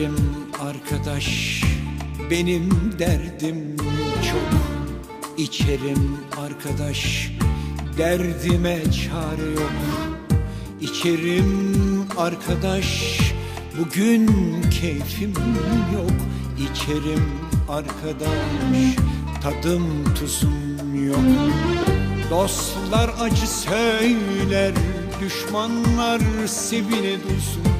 İçerim arkadaş benim derdim çok. İçerim arkadaş derdime çare yok. İçerim arkadaş bugün keyfim yok. İçerim arkadaş tadım tuzum yok. Dostlar acı söyler düşmanlar sevine dursun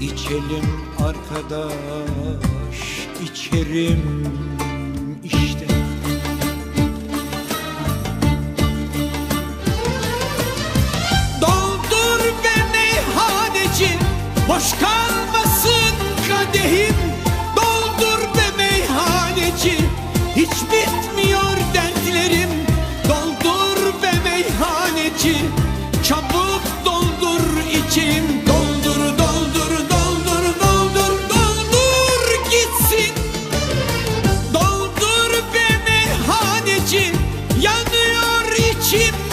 İçelim arkadaş içerim işte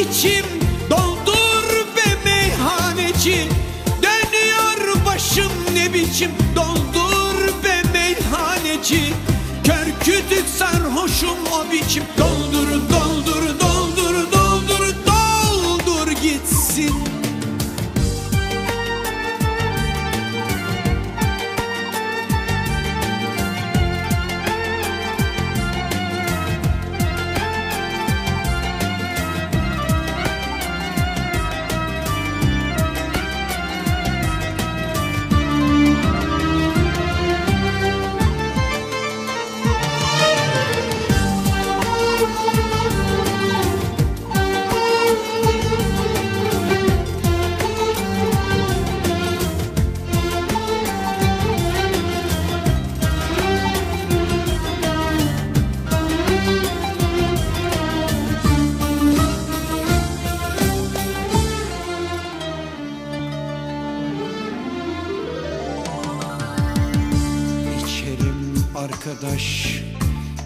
içim Doldur be meyhaneci. Dönüyor başım ne biçim? Doldur be meyhaneci. Kör kütük sarhoşum o biçim. Doldur doldur doldur doldur doldur gitsin arkadaş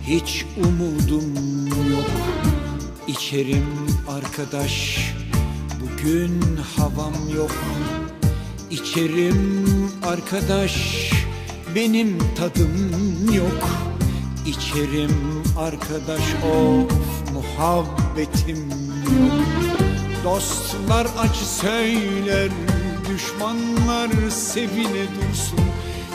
hiç umudum yok. İçerim arkadaş bugün havam yok. İçerim arkadaş benim tadım yok. İçerim arkadaş of muhabbetim yok. Dostlar acı söyler Düşmanlar sevine dursun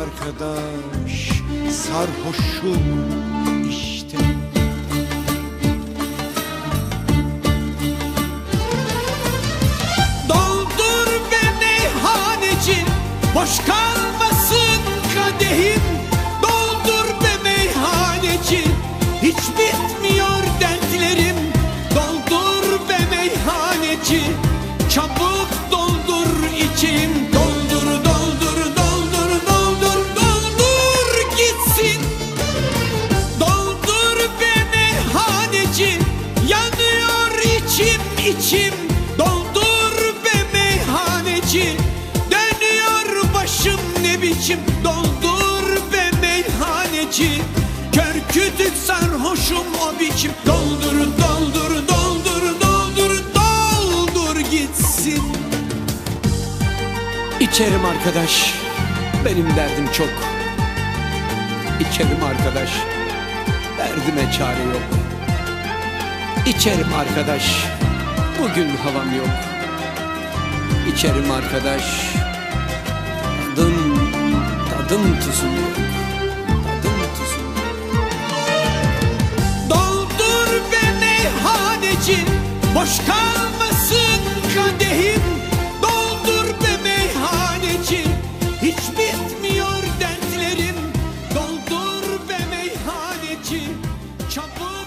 arkadaş Sarhoşum işte. Doldur be meyhaneci Boş kalmasın içim Doldur be meyhaneci Dönüyor başım ne biçim Doldur be meyhaneci Kör kütük sarhoşum o biçim Doldur doldur doldur doldur doldur gitsin İçerim arkadaş, benim derdim çok. İçerim arkadaş, derdime çare yok. İçerim arkadaş, Bugün havam yok. İçerim arkadaş. Tadım, tadım tuzum yok. Tadım tuzum Doldur beni hanecin Boş kalmasın kadehim. Doldur be meyhanecin Hiç bitmiyor dertlerim. Doldur be meyhaneci Çabuk